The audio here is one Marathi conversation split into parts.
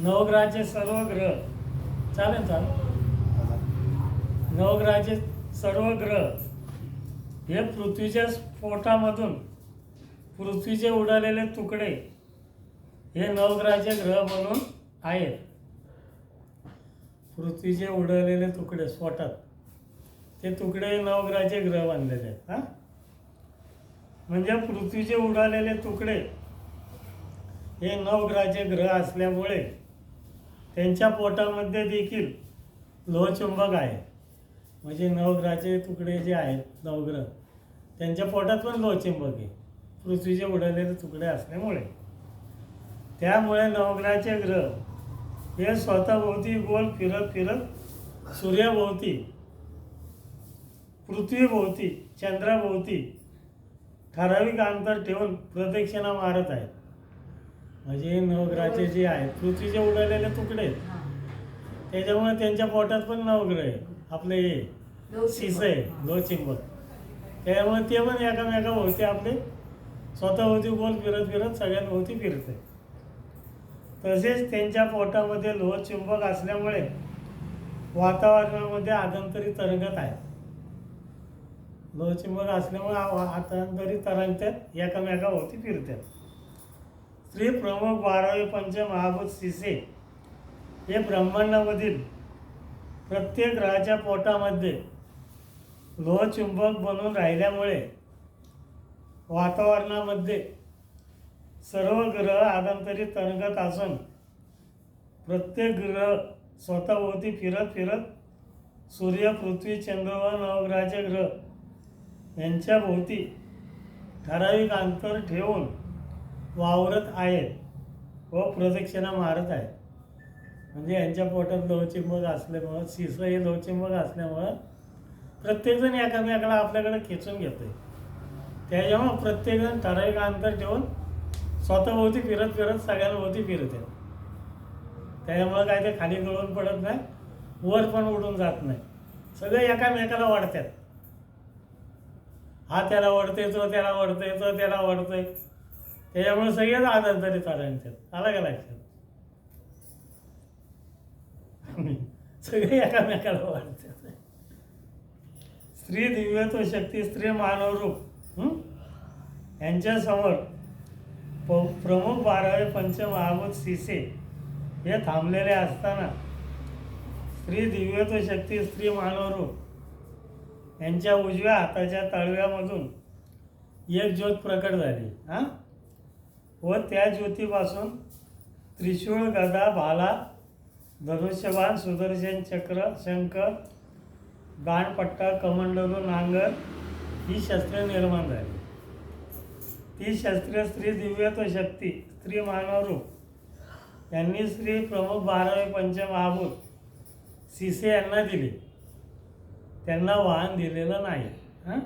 नवग्रहाचे सर्व ग्रह चालेल चालेल. नवग्रहाचे सर्व ग्रह हे पृथ्वीच्या स्फोटामधून पृथ्वीचे उडालेले तुकडे हे नवग्रहाचे ग्रह म्हणून आहेत. पृथ्वीचे उडवलेले तुकडे स्फोटात. ते तुकडे नवग्रहाचे ग्रह बांधलेले आहेत हा? म्हणजे पृथ्वीचे उडालेले तुकडे हे नवग्रहाचे ग्रह असल्यामुळे त्यांच्या पोटामध्ये देखील लोहचुंबक आहे. म्हणजे नवग्रहाचे तुकडे जे आहेत नवग्रह त्यांच्या पोटात पण लोहचुंबक आहे. पृथ्वीचे उडलेले तुकडे असल्यामुळे. त्यामुळे नवग्रहाचे ग्रह हे स्वतःभोवती गोल फिरत फिरत सूर्याभोवती पृथ्वीभोवती चंद्राभोवती ठराविक अंतर ठेवून प्रदक्षिणा मारत आहेत. म्हणजे नवग्रहाचे जे आहेत पृथ्वीचे उडलेले तुकडे आहेत. त्याच्यामुळे त्यांच्या पोटात पण नवग्रह आहे. आपले हे शिस आहे लोहचिंबक त्यामुळे ते पण एकामेकाभोवती आपले स्वतःभोवती गोल फिरत फिरत सगळ्यांभोवती फिरते. तसेच त्यांच्या पोटामध्ये लोहचुंबक असल्यामुळे वातावरणामध्ये आदंतरी तरंगत आहे लोहचुंबक असल्यामुळे आ- आदंतरी तरंगतात एकामेकाभोवती फिरतात स्त्री प्रमुख बारावे पंचमहाभूत शिसे हे ब्रह्मांडामधील प्रत्येक ग्रहाच्या पोटामध्ये लोहचुंबक बनून राहिल्यामुळे वातावरणामध्ये सर्व ग्रह आदंतरी तरंगत असून प्रत्येक ग्रह स्वतःभोवती फिरत फिरत सूर्य पृथ्वी चंद्र व नवग्रहाचे ग्रह यांच्या भोवती ठराविक अंतर ठेवून वावरत आहेत व प्रदक्षिणा मारत आहेत. म्हणजे यांच्या पोटात लोहचिंबक असल्यामुळं शिसं हे लोहचिंबक असल्यामुळं प्रत्येकजण एकामेकाला आपल्याकडे खेचून घेतोय. त्याच्यामुळं प्रत्येकजण ठराविक अंतर ठेवून स्वतःभोवती फिरत फिरत सगळ्यांभोवती फिरत आहे त्याच्यामुळं काय ते खाली गळून पडत नाही वर पण उडून जात नाही. सगळे एकामेकाला वाढतात हा त्याला वडतोय तो त्याला वडतोय तो त्याला वडतोय त्याच्यामुळे सगळेच आदंतरी तरंगतात आला का लक्षात? सगळे एकामेकाला वाढतात स्त्री दिव्यत्व शक्ती स्त्री मानवरूप यांच्यासमोर प प्रमुख बारावे पंचमहाभूत शिसे हे थांबलेले असताना स्त्री दिव्यत्व शक्ती स्त्री मानवरूप यांच्या उजव्या हाताच्या तळव्यामधून एक ज्योत प्रकट झाली. हां? व त्या ज्योतीपासून त्रिशूळ गदा भाला धनुष्यबाण सुदर्शन चक्र शंख बाणपट्टा कमंडलू नांगर ही शस्त्रे निर्माण झाली. ती शस्त्रे स्त्री दिव्यत्व शक्ती स्त्री मानवरूप. यांनी श्री प्रमुख बारावे पंचमहाभूत सिसे यांना दिली. त्यांना वाहन दिलेलं नाही. हां?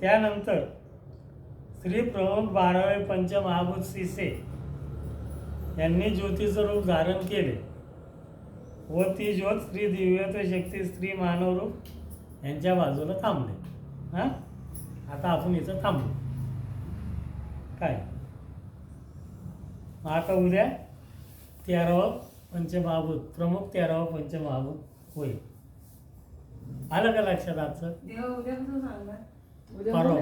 त्यानंतर श्री प्रमुख बारावे पंचमहाभूत सिसे यांनी ज्योतीचं रूप धारण केले. व ती ज्योत श्री दिव्यत्व शक्ती स्त्री मानवरूप यांच्या बाजूला थांबले. हां? आता आपण इथं थांबलो काय? आता उद्या तेरावं पंचमहाभूत प्रमुख तेरावं पंचमहाभूत होईल. आलं का लक्षात आजचं? परवा.